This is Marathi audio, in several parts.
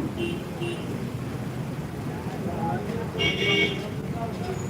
Thank you.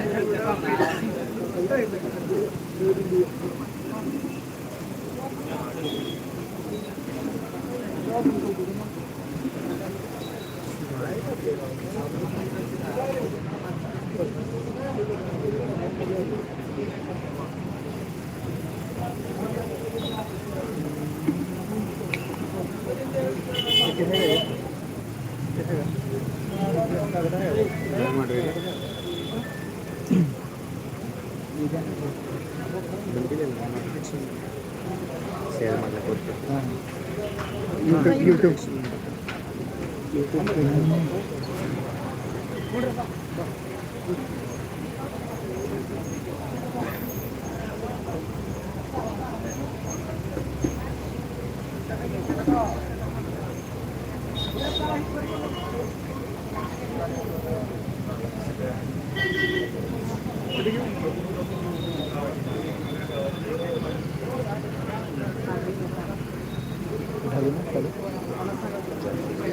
You. YouTube.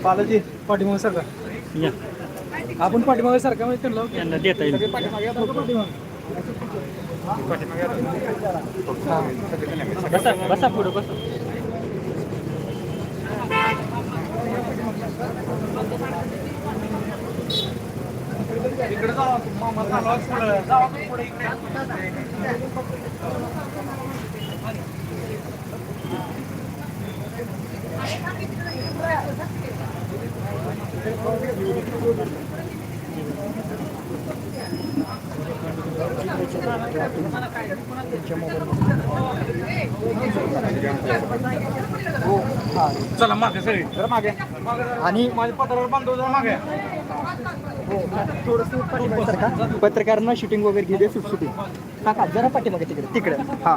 Balaji पाठीमागे सरका या आपण पाठीमागे सरका म्हणजे त्यांना यांना देता येईल सगळे पाठीमागे या, दोघं पाठीमागे. पाठीमागे या. हा, सगळे पाठीमागे. बसा बसा पुढं बसा इकडे जावा तू, मामा चालवा पुढं. जावा तू पुढे इकडे. चला मागे सगळी. जरा मागे. आणि माझ्या पत्रावर बांधव जरा मागे. सरका पत्रकारांना शूटिंग वगैरे घेऊ दे शूटिंग काका जरा पाठीमागे तिकडे तिकडे. हा.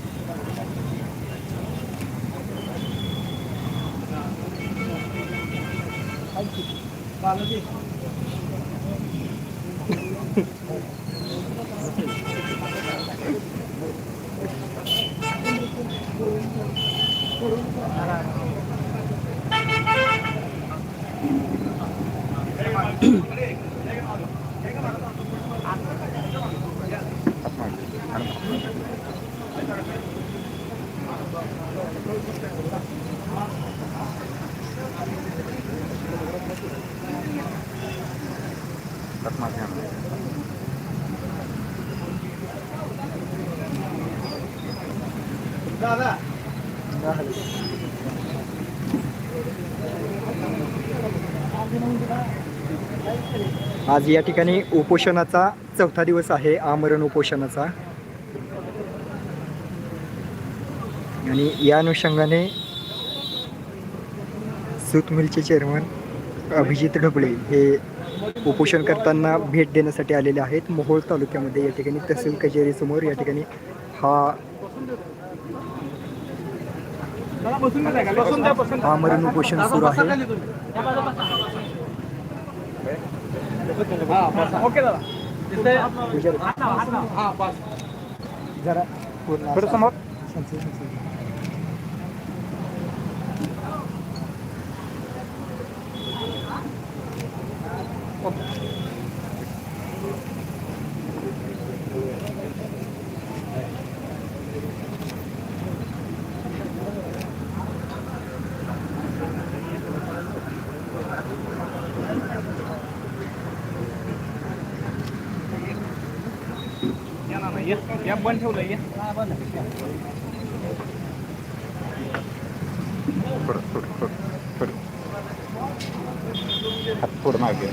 येतं. दादा आज या ठिकाणी उपोषणाचा चौथा दिवस आहे आमरण उपोषणाचा. आणि या अनुषंगाने सूत मिलचे चेअरमन अभिजित ढबळे हे उपोषण करताना भेट देण्यासाठी आलेले आहेत. मोहोळ तालुक्यामध्ये या ठिकाणी तहसील कचेरीसमोर या ठिकाणी हा दादा बसून घेताय का? बसून द्या बसून द्या. आमरण उपोषण सुरू आहे. जरा पूर्ण बंद ठेवलं या. थोडं थोडं थोडं थोडं हात थोडं मागे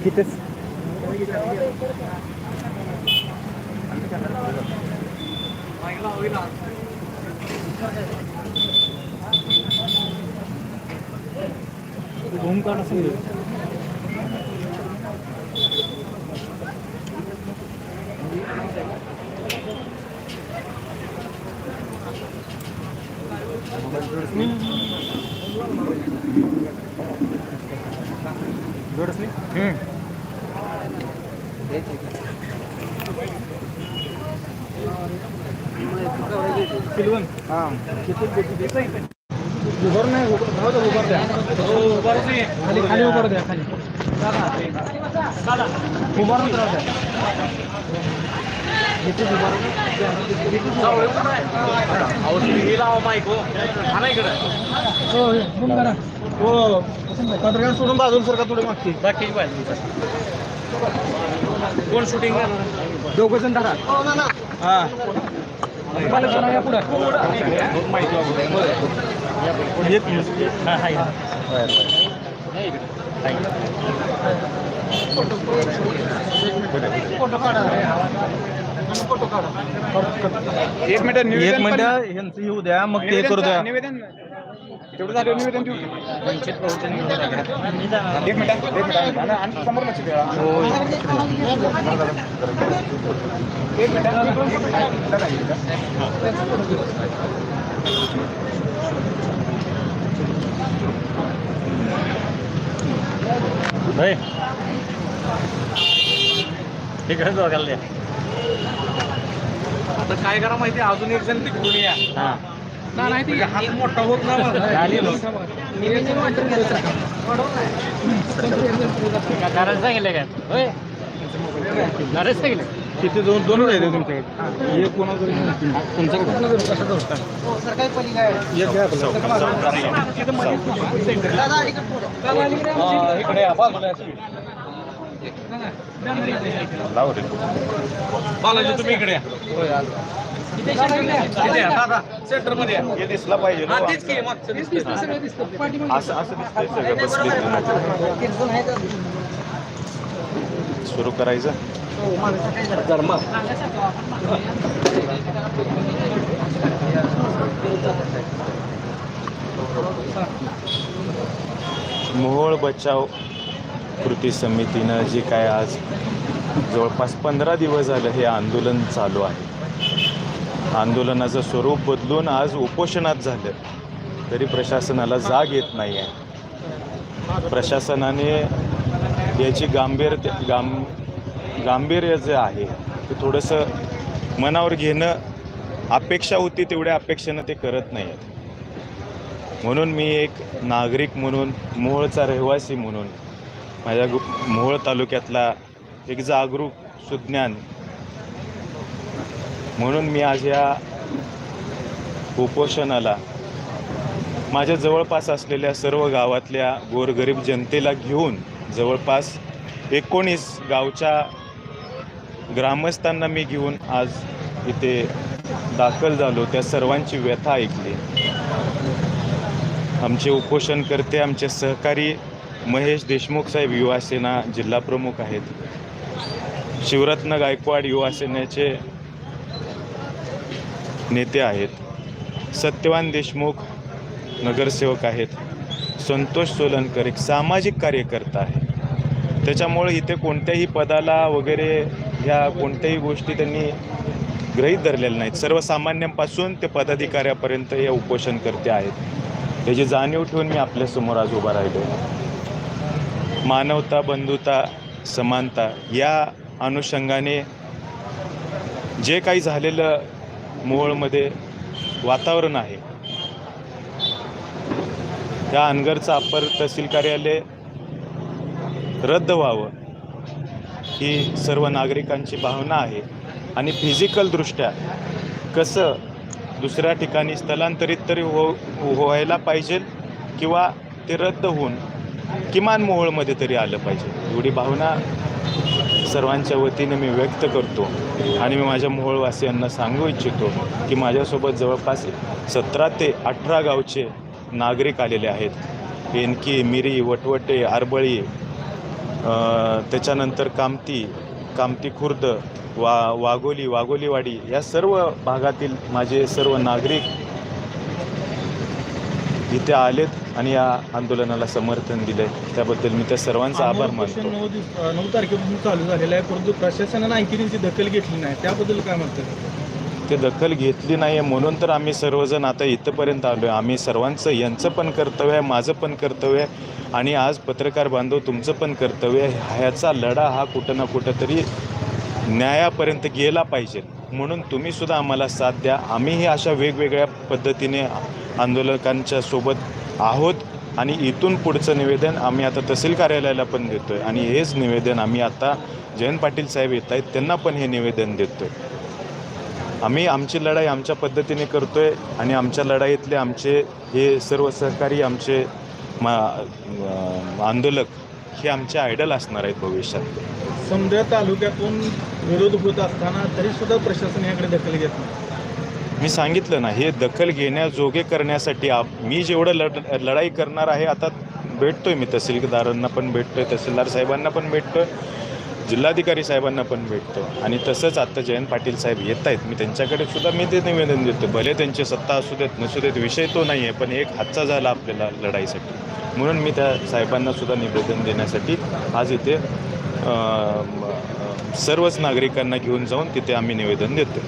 दिसत नाही दादा पाठीमध्ये या ओके हात थोडं मागे तिथेच हां खाली खाली उभार द्या खाली उभार सोडून बाजून सरका थोडे मागते बाकी कोण शूटिंग दोघं जण धरा हा या पुढं एक मिनिट एक निवेदन मिनिट पण- यांचं येऊ द्या मग ते निवेदन करू द्या. निवेदन तेवढं झालं निवेदन ठेवू एक मिनिट एक मिनिट. आणि- आणि समोर लक्ष द्या एक मिनिट दादा, इथं. आता काय करा माहिती अजून एक जण तिकडून या. ना नाही ते हात मोठा होत ना किती दोन दोन आहे तुमच्याकडे. एक कोणाकडे? तुमच्याकडे. एक घ्या आपलं. हा, इकडे या, बाजूला या सगळी. लाव रे. बालाजी तुम्ही इकडे या. इथे या, दादा, सेंटरमध्ये या. हे दिसला पाहिजे ना. हा, तेच की, मागचं दिसतंय. असं असं दिसतंय सगळं बसलीत सुरू करायचं मोहोळ बचाव कृती समितीनं जे काय आज जवळपास पंधरा दिवस झालं हे आंदोलन चालू आहे. आंदोलनाचं स्वरूप बदलून आज उपोषणात झालं. तरी प्रशासनाला जाग येत नाही आहे प्रशासनाने याची गांभीर गां गांभीर्य जे आहे ते थोडंसं मनावर घेणं अपेक्षा होती तेवढ्या अपेक्षेनं ते करत नाही आहेत म्हणून मी एक नागरिक म्हणून मोहोळचा रहिवासी म्हणून माझ्या गु मोहोळ तालुक्यातला एक जागरूक सुज्ञान. म्हणून मी आज या उपोषणाला माझ्या जवळपास असलेल्या सर्व गावातल्या गोरगरीब जनतेला घेऊन जवळपास एकोणीस गावच्या ग्रामस्थांना मी घेऊन आज इथे दाखल झालो त्या सर्वांची व्यथा ऐकली. आमचे उपोषणकर्ते आमचे सहकारी महेश देशमुख साहेब युवासेना जिल्हाप्रमुख आहेत. शिवरत्न गायकवाड युवासेनेचे नेते आहेत. सत्यवान देशमुख नगरसेवक आहेत. संतोष सोलनकर एक सामाजिक कार्यकर्ता आहे. त्याच्यामुळे इथे कोणत्याही पदाला वगैरे ह्या कोणत्याही गोष्टी त्यांनी गृहीत धरलेल्या नाहीत. सर्वसामान्यांपासून ते पदाधिकाऱ्यापर्यंत हे उपोषणकर्ते आहेत. त्याची जाणीव ठेवून मी आपल्यासमोर आज उभा राहिलो मानवता बंधुता समानता या अनुषंगाने जे काही झालेलं मोहोळमध्ये वातावरण आहे त्या अनगरचं अप्पर तहसील कार्यालय रद्द व्हावं ही सर्व नागरिकांची भावना आहे आणि फिजिकलदृष्ट्या कसं दुसऱ्या ठिकाणी स्थलांतरित तरी हो व्हायला पाहिजे किंवा ते रद्द होऊन किमान मोहोळमध्ये तरी आलं पाहिजे. एवढी भावना सर्वांच्या वतीने मी व्यक्त करतो आणि मी माझ्या मोहोळवासियांना सांगू इच्छितो की माझ्यासोबत जवळपास सतरा ते अठरा गावचे नागरिक आलेले आहेत. एनकी मिरी वटवटे आरबळी त्याच्यानंतर कामती कामती खुर्द वा वाघोली वाघोलीवाडी या सर्व भागातील माझे सर्व नागरिक इथे आलेत आणि या आंदोलनाला समर्थन दिलंय. त्याबद्दल मी त्या सर्वांचा आभार मानतो. नऊ तारखेपासून चालू झालेलं आहे परंतु प्रशासनानं आणखी त्यांची दखल घेतली नाही. त्याबद्दल काय म्हणतात ते दखल घेतली नाही आहे म्हणून तर आम्ही सर्वजण आता इथंपर्यंत आलो आहे आम्ही सर्वांचं यांचं पण कर्तव्य आहे माझं पण कर्तव्य आहे. आणि आज पत्रकार बांधव तुमचं पण कर्तव्य आहे. ह्याचा लढा हा कुठं ना कुठं तरी न्यायापर्यंत गेला पाहिजे. म्हणून तुम्ही सुद्धा आम्हाला साथ द्या. आम्हीही अशा वेगवेगळ्या पद्धतीने आंदोलकांच्या सोबत आहोत आणि इथून पुढचं निवेदन आम्ही आता तहसील कार्यालयाला पण देतो आहे आणि हेच निवेदन आम्ही आता जयंत पाटील साहेब येत आहेत त्यांना पण हे निवेदन देतो आहे आम्ही आमची लढाई आमच्या पद्धतीने करतो आहे आणि आमच्या लढाईतले आमचे हे सर्व सहकारी आमचे मा आंदोलक हे आमचे आयडल असणार आहेत भविष्यात. समजा तालुक्यातून विरोध होत असताना तरी सुद्धा प्रशासन याकडे दखल घेत नाही. मी सांगितलं ना हे दखल घेण्याजोगे करण्यासाठी आप मी जेवढं लढ लढाई करणार आहे आता भेटतोय मी तहसीलदारांना पण भेटतोय तहसीलदार साहेबांना पण भेटतोय जिल्हाधिकारी साहेबांना पण भेटतो आणि तसंच आता जयंत पाटील साहेब येत आहेत मी त्यांच्याकडे सुद्धा मी ते निवेदन देतो भले त्यांची सत्ता असू देत नसू देत विषय तो नाही आहे पण एक हातचा झाला आपल्याला लढाईसाठी. म्हणून मी त्या साहेबांना सुद्धा निवेदन देण्यासाठी आज इथे सर्वच नागरिकांना घेऊन जाऊन तिथे आम्ही निवेदन देतो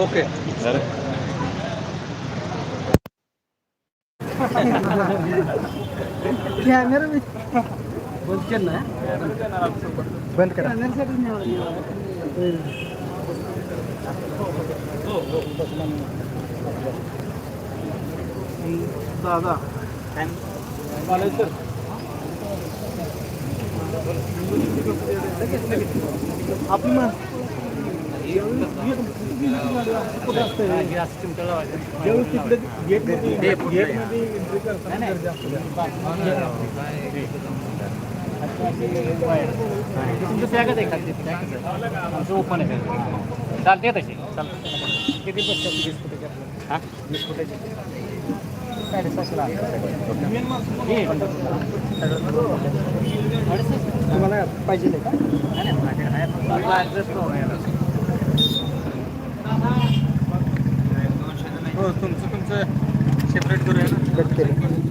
ओके बंद करा दादा चालेल सर आपली मा कुठं असतं ज्यावेळेस तिकडे तुमचं बॅगच आहे खाली आमचं ओपन आहे चालते तशी चालतं किती बसतात वीस फुटाचे आपलं हां वीस फुटाचे तुम्हाला पाहिजे का? हो तुमचं तुमचं सेपरेट करूया ना? कट केलं